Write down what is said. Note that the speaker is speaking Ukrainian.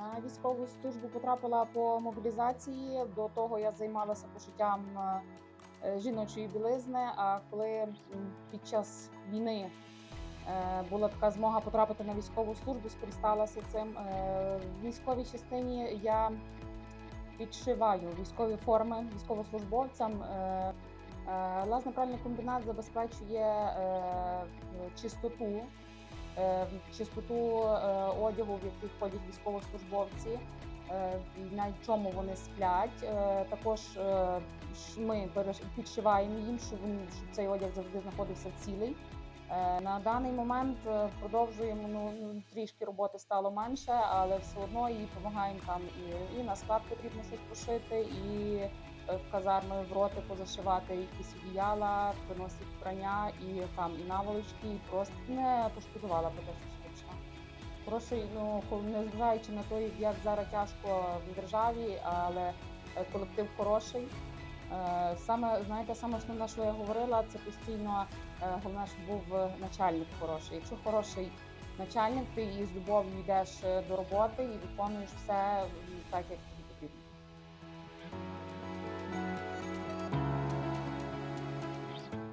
на військову службу потрапила по мобілізації. До того я займалася пошиттям е, жіночої білизни. А коли під час війни е, була така змога потрапити на військову службу, скористалася цим. Е, В військовій частині я підшиваю військові форми військовослужбовцям. Е, е, Лазно-пральний комбінат забезпечує чистоту, чистоту е, одягу, в яких ходять військовослужбовці, е, на чому вони сплять. Е, Також е, ми підшиваємо їм, щоб, цей одяг завжди знаходився цілий. Е, На даний момент е, продовжуємо ну, ну, трішки роботи стало менше, але все одно їй допомагаємо там і, і на склад потрібно щось пошити, і е, в казарми в роти позашивати якісь одіяла, приносити прання і там і наволочки, і просто не пошкодувала про те, що скучно. Хороший, ну незважаючи на те, як зараз тяжко в державі, але е, колектив хороший. Е, Саме знаєте, саме основне, що я говорила, це постійно е, головне, щоб був е, начальник хороший. Якщо хороший начальник, ти із любов'ю йдеш е, до роботи і виконуєш все так, як